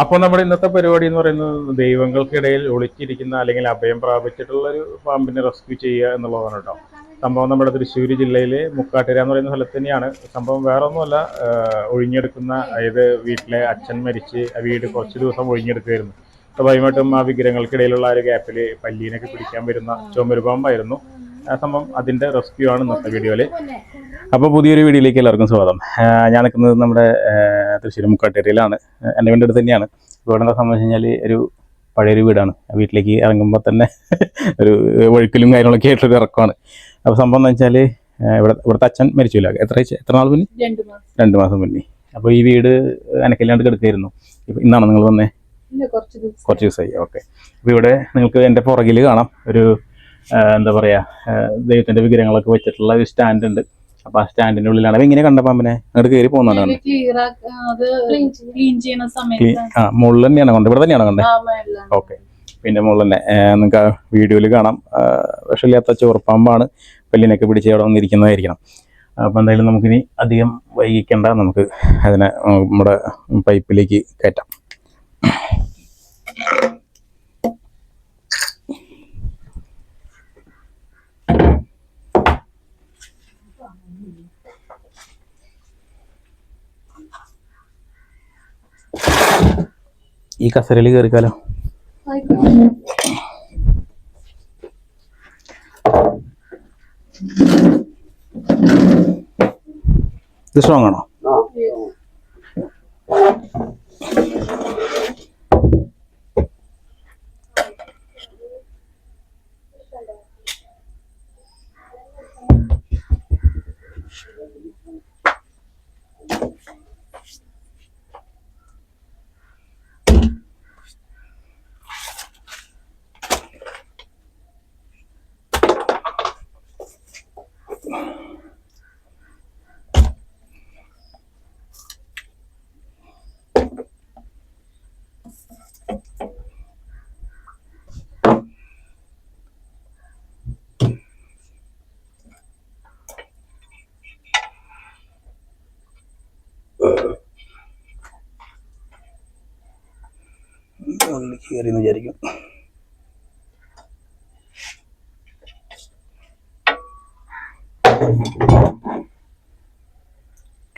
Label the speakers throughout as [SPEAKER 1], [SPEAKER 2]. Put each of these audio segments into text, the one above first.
[SPEAKER 1] അപ്പോൾ നമ്മുടെ ഇന്നത്തെ പരിപാടി എന്ന് പറയുന്നത് ദൈവങ്ങൾക്കിടയിൽ ഒളിച്ചിരിക്കുന്ന അല്ലെങ്കിൽ അഭയം പ്രാപിച്ചിട്ടുള്ള ഒരു പാമ്പിനെ റെസ്ക്യൂ ചെയ്യുക എന്നുള്ളതാണ് കേട്ടോ. സംഭവം നമ്മുടെ തൃശ്ശൂർ ജില്ലയിലെ മുക്കാട്ടിര എന്ന് പറയുന്ന സ്ഥലത്ത് തന്നെയാണ്. സംഭവം വേറെ ഒന്നുമല്ല ഒഴിഞ്ഞെടുക്കുന്ന അതായത് വീട്ടിലെ അച്ഛൻ മരിച്ച് ആ വീട് കുറച്ച് ദിവസം ഒഴിഞ്ഞെടുക്കുകയായിരുന്നു സ്വാഭാവികമായിട്ടും ആ വിഗ്രഹങ്ങൾക്കിടയിലുള്ള ഒരു ഗ്യാപ്പിൽ പല്ലീനൊക്കെ പിടിക്കാൻ വരുന്ന ചുമര് പാമ്പായിരുന്നു. ആ സംഭവം അതിന്റെ റെസ്ക്യൂ ആണ് ഇന്നത്തെ വീഡിയോയിൽ അപ്പോൾ പുതിയൊരു വീഡിയോയിലേക്ക് എല്ലാവർക്കും സ്വാഗതം. ഞാൻ നിൽക്കുന്നത് നമ്മുടെ തൃശ്ശൂർ മുക്കാട്ടേരിയിലാണ് എന്റെ വീടിന്റെ അടുത്ത് തന്നെയാണ്. ഇവിടെ എന്താ സംബന്ധിച്ച് കഴിഞ്ഞാൽ ഒരു പഴയൊരു വീടാണ്. ആ വീട്ടിലേക്ക് ഇറങ്ങുമ്പോൾ തന്നെ ഒരു വഴുക്കലും കാര്യങ്ങളൊക്കെ ആയിട്ടൊരു ഇറക്കമാണ്. അപ്പോൾ സംഭവം എന്ന് വെച്ചാൽ ഇവിടെ ഇവിടുത്തെ അച്ഛൻ മരിച്ചില്ല എത്ര എത്ര നാൾ മുന്നേ?
[SPEAKER 2] രണ്ടു മാസം.
[SPEAKER 1] രണ്ട് മാസം മുന്നേ. അപ്പോൾ ഈ വീട് അനക്കല്ലാണ്ട് കിടക്കായിരുന്നു ഇപ്പം ഇന്നാണ് നിങ്ങൾ വന്നേ?
[SPEAKER 2] കുറച്ച്
[SPEAKER 1] ദിവസമായി. ഓക്കെ. അപ്പോൾ ഇവിടെ നിങ്ങൾക്ക് എന്റെ പുറകിൽ കാണാം. ഒരു എന്താ പറയുക ദൈവത്തിന്റെ വിഗ്രഹങ്ങളൊക്കെ വെച്ചിട്ടുള്ള ഒരു സ്റ്റാൻഡ് ഉണ്ട് അപ്പോൾ ആ സ്റ്റാൻഡിന്റെ ഉള്ളിലാണ്. ഇങ്ങനെ കണ്ട പാമ്പിനെ അങ്ങോട്ട് കയറി പോകുന്നതാണ്
[SPEAKER 2] ക്ലിയർ അത് ക്ലീൻ ചെയ്യുന്ന സമയത്ത്
[SPEAKER 1] ആ മുകളിൽ തന്നെയാണ് കണ്ടത്. ഇവിടെ തന്നെയാണ് കണ്ടത്. ഓക്കെ. പിന്നെ മുകളിൽ തന്നെ. നിങ്ങൾക്ക് ആ വീഡിയോയിൽ കാണാം. വിഷമില്ലാത്ത ചോർപ്പാമ്പാണ് പല്ലിനൊക്കെ പിടിച്ച് അവിടെ വന്നിരിക്കുന്നതായിരിക്കണം. അപ്പോൾ എന്തായാലും നമുക്കിനി അധികം വൈകിക്കേണ്ട. നമുക്ക് അതിനെ നമ്മുടെ പൈപ്പിലേക്ക് കയറ്റാം. ഈ കസരയിൽ കയറിക്കാലോ. ഇത് സ്ട്രോങ് ആണോ ഉള്ളിൽ കയറി എന്ന് വിചാരിക്കും.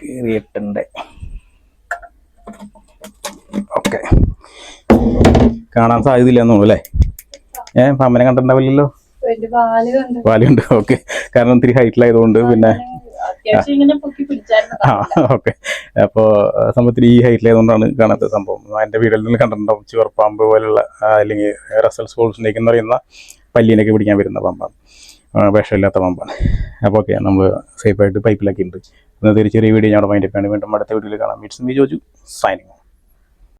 [SPEAKER 1] കയറിയിട്ടുണ്ട്. ഓക്കെ. കാണാൻ സാധ്യതയില്ല എന്നു അല്ലേ? ഏഹ് അമ്മനെ കണ്ടിട്ടുണ്ടാവില്ലല്ലോ? വാലുണ്ട് ഓക്കെ. കാരണം ഇത്തിരി ഹൈറ്റിലായതുകൊണ്ട് പിന്നെ ഓക്കെ. അപ്പോൾ സംഭവത്തിൽ ഈ ഹൈറ്റിലായതുകൊണ്ടാണ് കാണാത്ത സംഭവം. എന്റെ വീടിൽ നിന്ന് കണ്ടിട്ടുണ്ടാവും ചുവർപ്പാമ്പ് പോലുള്ള അല്ലെങ്കിൽ റസൽ സ്കൂൾസിലേക്ക് എന്ന് പറയുന്ന പല്ലിനൊക്കെ പിടിക്കാൻ വരുന്ന പാമ്പാണ്. വിഷമില്ലാത്ത പാമ്പാണ്. അപ്പോൾ ഓക്കെ നമ്മൾ സേഫായിട്ട് പൈപ്പിലാക്കിയിട്ടുണ്ട് ഇന്നത്തെ ഒരു ചെറിയ വീഡിയോ അവിടെ മൈൻഡ് വീണ്ടും അടുത്ത വീഡിയോയിൽ കാണാം. It's me Joju signing